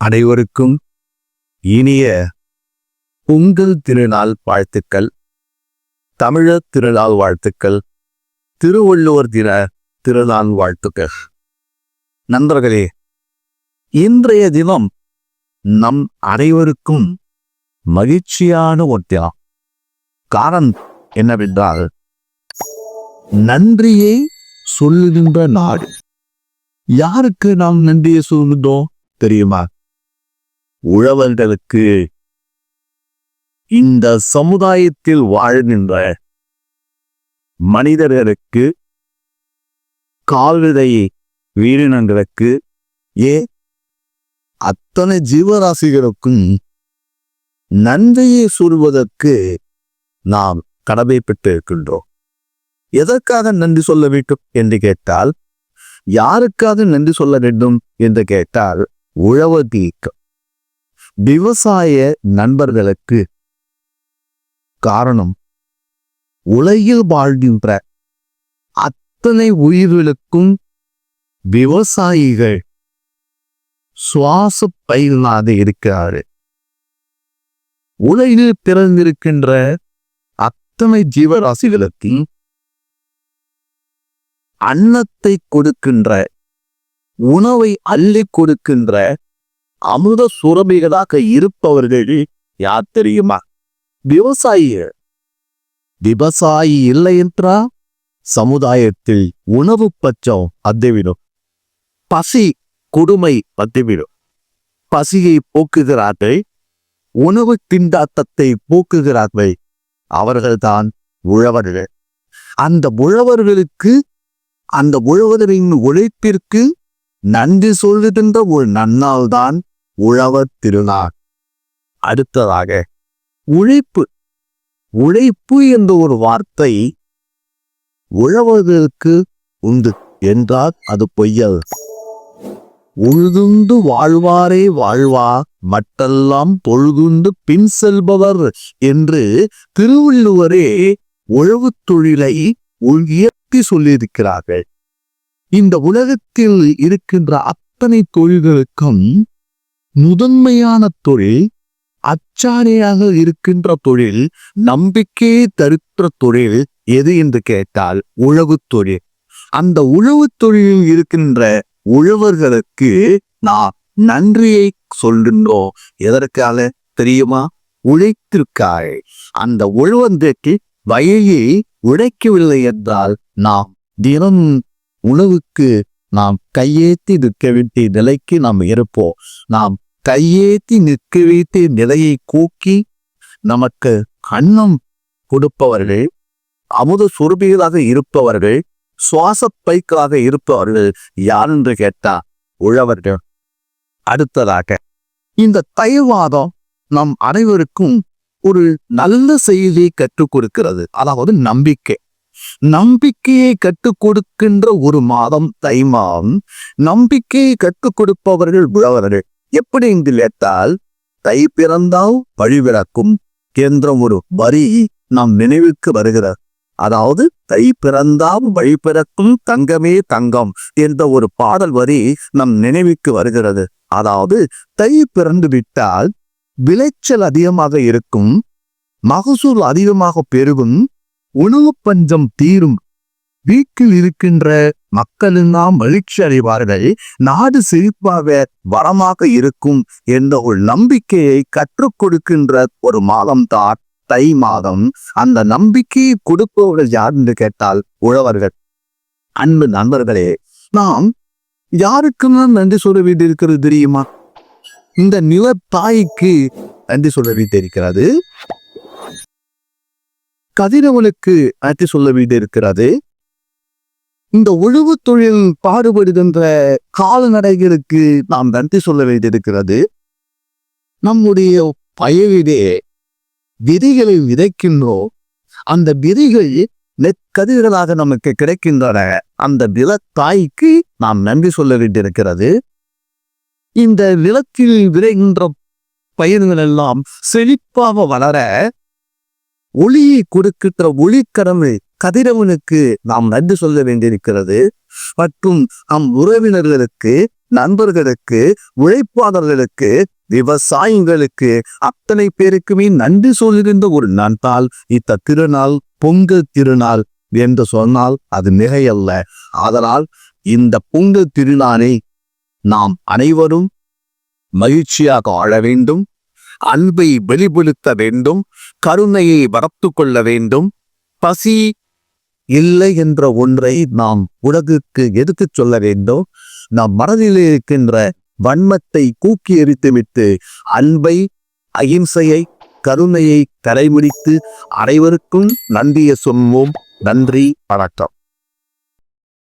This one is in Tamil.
அனைவருக்கும் இனிய பொங்கல் திருநாள் வாழ்த்துக்கள். தமிழர் திருநாள் வாழ்த்துக்கள். திருவள்ளுவர் தின திருநாள் வாழ்த்துக்கள். நண்பர்களே இன்றைய தினம் நம் அனைவருக்கும் மகிழ்ச்சியான ஒரு தினம். காரணம் என்னவென்றால் நன்றியை சொல்லுகின்ற நாடு. யாருக்கு நாம் நன்றியை சொல்கின்றோம் தெரியுமா? உழவர்களுக்கு இந்த சமுதாயத்தில் வாழ்கின்ற மனிதர்களுக்கு கால்விதை வீரினங்களுக்கு ஏ அத்தனை ஜீவராசிகளுக்கும் நன்றியை சொல்வதற்கு நாம் கடமைப்பட்டு இருக்கின்றோம் எதற்காக நன்றி சொல்ல வேண்டும் என்று கேட்டால் யாருக்காக நன்றி சொல்ல வேண்டும் என்று கேட்டால் உழவர்களுக்கு விவசாய நண்பர்களுக்கு காரணம் உலகில் வாழ்கின்ற அத்தனை உயிர்களுக்கும் விவசாயிகள் சுவாச பயிர்களாக இருக்கிறாரு உலகில் பிறந்திருக்கின்ற அத்தனை ஜீவராசிகளுக்கும் அன்னத்தை கொடுக்கின்ற உணவை அள்ளி கொடுக்கின்ற அமிர்த சுரபிகளாக இருப்பவர்கள் யார் தெரியுமா? விவசாயிகள். விவசாயி இல்லை என்றா? சமுதாயத்தில் உணவு பச்சம் அத்துவிடும் பசி கொடுமை அத்திவிடும் பசியை போக்குகிறார்கள். உணவு திண்டாட்டத்தை போக்குகிறார்கள். அவர்கள்தான் உழவர்கள். அந்த உழவர்களுக்கு அந்த உழவரின் உழைப்பிற்கு நன்றி சொல்லுகின்ற ஒரு நன்னால் தான் உழவர் திருநாள். அடுத்ததாக உழைப்பு. உழைப்பு என்ற ஒரு வார்த்தை உழவர்களுக்கு உண்டு என்றால் அது பொய்யல் உழுதுண்டு வாழ்வாரே வாழ்வா மட்டெல்லாம் பொழுதுண்டு பின் செல்பவர் என்று திருவள்ளுவரே உழவுத் தொழிலை உயர்த்தி சொல்லியிருக்கிறார்கள். இந்த உலகத்தில் இருக்கின்ற அத்தனை தொழில்களுக்கும் முதன்மையான தொழில் அச்சாரியாக இருக்கின்ற தொழில் நம்பிக்கையை தருகிற தொழில் எது என்று கேட்டால் உழவு தொழில். அந்த உழவு தொழிலில் இருக்கின்ற உழவர்களுக்கு நான் நன்றியை சொல்கின்றோம். எதற்காக தெரியுமா? உழைத்திருக்காய் அந்த உழவந்தற்கு வயலை உழைக்கவில்லை என்றால் நாம் தினம் உணவுக்கு நாம் கையேற்றி நிற்க வேண்டிய நிலைக்கு நாம் இருப்போம். நாம் கையேத்தி நிற்க வைத்து நிலையை கூக்கி நமக்கு அன்னம் கொடுப்பவர்கள் அமுத சுரபிகளாக இருப்பவர்கள் சுவாச பைக்களாக இருப்பவர்கள் யார் என்று கேட்டா உழவர்கள். அடுத்ததாக இந்த தைவாதம் நம் அனைவருக்கும் ஒரு நல்ல செய்தியை கற்றுக் கொடுக்கிறது. அதாவது நம்பிக்கை. நம்பிக்கையை கற்றுக் கொடுக்கின்ற ஒரு மாதம் தை மாதம் நம்பிக்கையை கற்றுக் கொடுப்பவர்கள் உழவர்கள். எப்படி என்று லேத்தால்? தை பிறந்தால் வழிவிறக்கும் என்ற ஒரு வரி நம் நினைவுக்கு வருகிறது அதாவது தை பிறந்தால் வழிபிறக்கும் தங்கமே தங்கம் என்ற ஒரு பாடல் வரி நம் நினைவுக்கு வருகிறது. அதாவது தை பிறந்து விட்டால் விளைச்சல் அதிகமாக இருக்கும் மகசூல் அதிகமாக பெருகும் உணவு பஞ்சம் தீரும் வீட்டில் இருக்கின்ற மக்களெல்லாம் மகிழ்ச்சி அடைவார்கள் நாடு செழிப்பாக வளமாக இருக்கும் என்ற ஒரு நம்பிக்கையை கற்றுக் கொடுக்கின்ற ஒரு மாதம் தான் தை மாதம். அந்த நம்பிக்கையை கொடுப்பவர்கள் யார் என்று கேட்டால் உழவர்கள். அன்பு நண்பர்களே நாம் யாருக்குன்னு நன்றி சொல்ல வேண்டியிருக்கிறது தெரியுமா? இந்த நில தாய்க்கு நன்றி சொல்ல வேண்டியிருக்கிறது கதிரவனுக்கு நன்றி சொல்ல வேண்டியிருக்கிறது இந்த உழவு தொழில் பாடுபடுகின்ற கால்நடைகளுக்கு நாம் நன்றி சொல்ல வேண்டியிருக்கிறது. நம்முடைய பயிரிலே விதைகளை விதைக்கின்றோம். அந்த விதைகள் நெற்கதிர்களாக நமக்கு கிடைக்கின்றன. அந்த விலத்தாய்க்கு நாம் நன்றி சொல்ல வேண்டியிருக்கிறது. இந்த விளக்கில் விளைகின்ற பயிர்கள் எல்லாம் செழிப்பாக வளர ஒளியை கொடுக்கின்ற ஒளிக்கடமை கதிரவனுக்கு நாம் நன்றி சொல்ல வேண்டியிருக்கிறது. மற்றும் நம் உறவினர்களுக்கு நண்பர்களுக்கு உழைப்பாளர்களுக்கு விவசாயிகளுக்கு அத்தனை பேருக்குமே நன்றி சொல்லுகின்ற ஒரு நன்றால் இத்த திருநாள் பொங்கல் திருநாள் என்று சொன்னால் அது மிகையல்ல. அதனால் இந்த பொங்கல் திருநாளை நாம் அனைவரும் மகிழ்ச்சியாக வாழ வேண்டும் அன்பை வெளிப்படுத்த வேண்டும் கருணையை வளர்த்து கொள்ள வேண்டும். பசி இல்லை என்ற ஒன்றை நாம் உலகுக்கு எடுத்துச் சொல்ல வேண்டும்? நாம் மனதில் இருக்கின்ற வன்மத்தை கூக்கி எரித்துவிட்டு அன்பை அகிம்சையை கருணையை தலைமுடித்து அனைவருக்கும் நன்றியை சொல்வோம். நன்றி வணக்கம்.